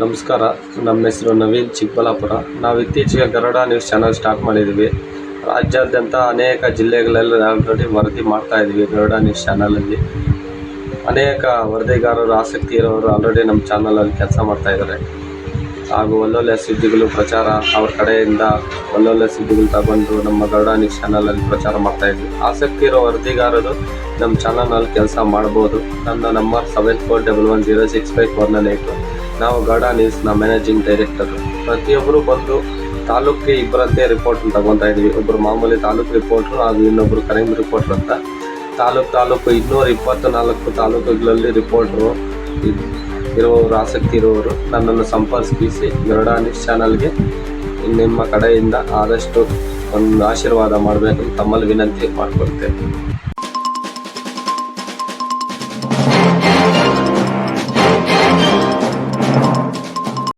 ನಮಸ್ಕಾರ. ನಮ್ಮ ಹೆಸರು ನವೀನ್ ಚಿಕ್ಕಬಳ್ಳಾಪುರ. ನಾವು ಇತ್ತೀಚೆಗೆ ಗರುಡ ನ್ಯೂಸ್ ಚಾನಲ್ ಸ್ಟಾರ್ಟ್ ಮಾಡಿದ್ದೀವಿ. ರಾಜ್ಯಾದ್ಯಂತ ಅನೇಕ ಜಿಲ್ಲೆಗಳಲ್ಲಿ ಆಲ್ರೆಡಿ ವರದಿ ಮಾಡ್ತಾ ಇದ್ದೀವಿ ಗರುಡ ನ್ಯೂಸ್ ಚಾನಲಲ್ಲಿ. ಅನೇಕ ವರದಿಗಾರರು ಆಸಕ್ತಿ ಇರೋರು ಆಲ್ರೆಡಿ ನಮ್ಮ ಚಾನಲಲ್ಲಿ ಕೆಲಸ ಮಾಡ್ತಾ ಇದ್ದಾರೆ. ಹಾಗೂ ಒಳ್ಳೊಳ್ಳೆ ಸುದ್ದಿಗಳು ಪ್ರಚಾರ ಅವ್ರ ಕಡೆಯಿಂದ ಒಳ್ಳೊಳ್ಳೆ ಸುದ್ದಿಗಳು ತಗೊಂಡು ನಮ್ಮ ಗರುಡ ನ್ಯೂಸ್ ಚಾನಲಲ್ಲಿ ಪ್ರಚಾರ ಮಾಡ್ತಾ ಇದ್ವಿ. ಆಸಕ್ತಿ ಇರೋ ವರದಿಗಾರರು ನಮ್ಮ ಚಾನಲ್ನಲ್ಲಿ ಕೆಲಸ ಮಾಡ್ಬೋದು. ನನ್ನ number seven four double one zero six five four nine eight ನಾವು ಗರುಡ ನ್ಯೂಸ್ನ ಮ್ಯಾನೇಜಿಂಗ್ ಡೈರೆಕ್ಟರ್ ಪ್ರತಿಯೊಬ್ಬರು ಬಂದು ತಾಲೂಕಿಗೆ ಇಬ್ಬರಂತೆ ರಿಪೋರ್ಟ್ ತಗೊಂತಾ ಇದ್ವಿ. ಒಬ್ಬರು ಮಾಮೂಲಿ ತಾಲೂಕು ರಿಪೋರ್ಟ್ರು ಹಾಗೂ ಇನ್ನೊಬ್ಬರು ಕರೆಂಟ್ ರಿಪೋರ್ಟ್ರು ಅಂತ. ತಾಲೂಕು ತಾಲೂಕು ಇನ್ನೂರ ಇಪ್ಪತ್ತ ನಾಲ್ಕು ತಾಲೂಕುಗಳಲ್ಲಿ ರಿಪೋರ್ಟ್ರು ಇರುವವರು, ಆಸಕ್ತಿ ಇರುವವರು ನನ್ನನ್ನು ಸಂಪರ್ಕಿಸಿ ಗರುಡ ನ್ಯೂಸ್ ಚಾನಲ್ಗೆ ನಿಮ್ಮ ಕಡೆಯಿಂದ ಆದಷ್ಟು ಒಂದು ಆಶೀರ್ವಾದ ಮಾಡಬೇಕು ತಮ್ಮಲ್ಲಿ ವಿನಂತಿ ಮಾಡಿಕೊಳ್ತೇನೆ.